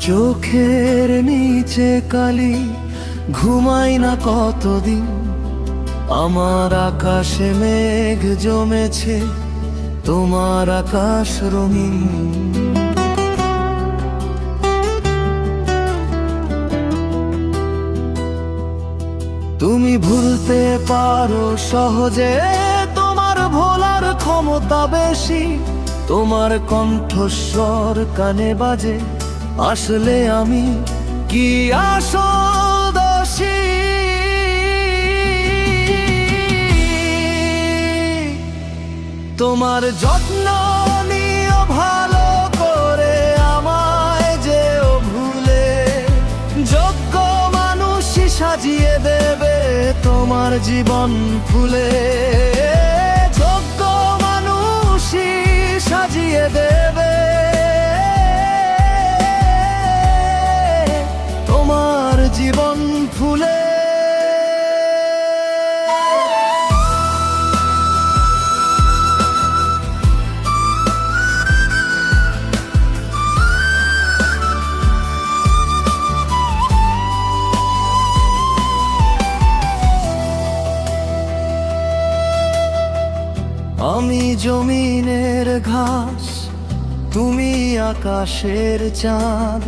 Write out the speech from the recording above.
চোখের নিচে কালি ঘুমাই না কতদিন। আমার আকাশে মেঘ জমেছে, তোমার আকাশ রঙিন। তুমি ভুলতে পারো সহজে, তোমার ভোলার ক্ষমতা বেশি, তোমার কণ্ঠস্বর কানে বাজে। আসলে আমি কি দোষী? তোমার যত্ন নিও ভালো করে আমায় যেও ভুলে। যোগ্য মানুষই সাজিয়ে দেবে তোমার জীবন ফুলে। আমি জমিনের ঘাস তুমি আকাশের চাঁদ।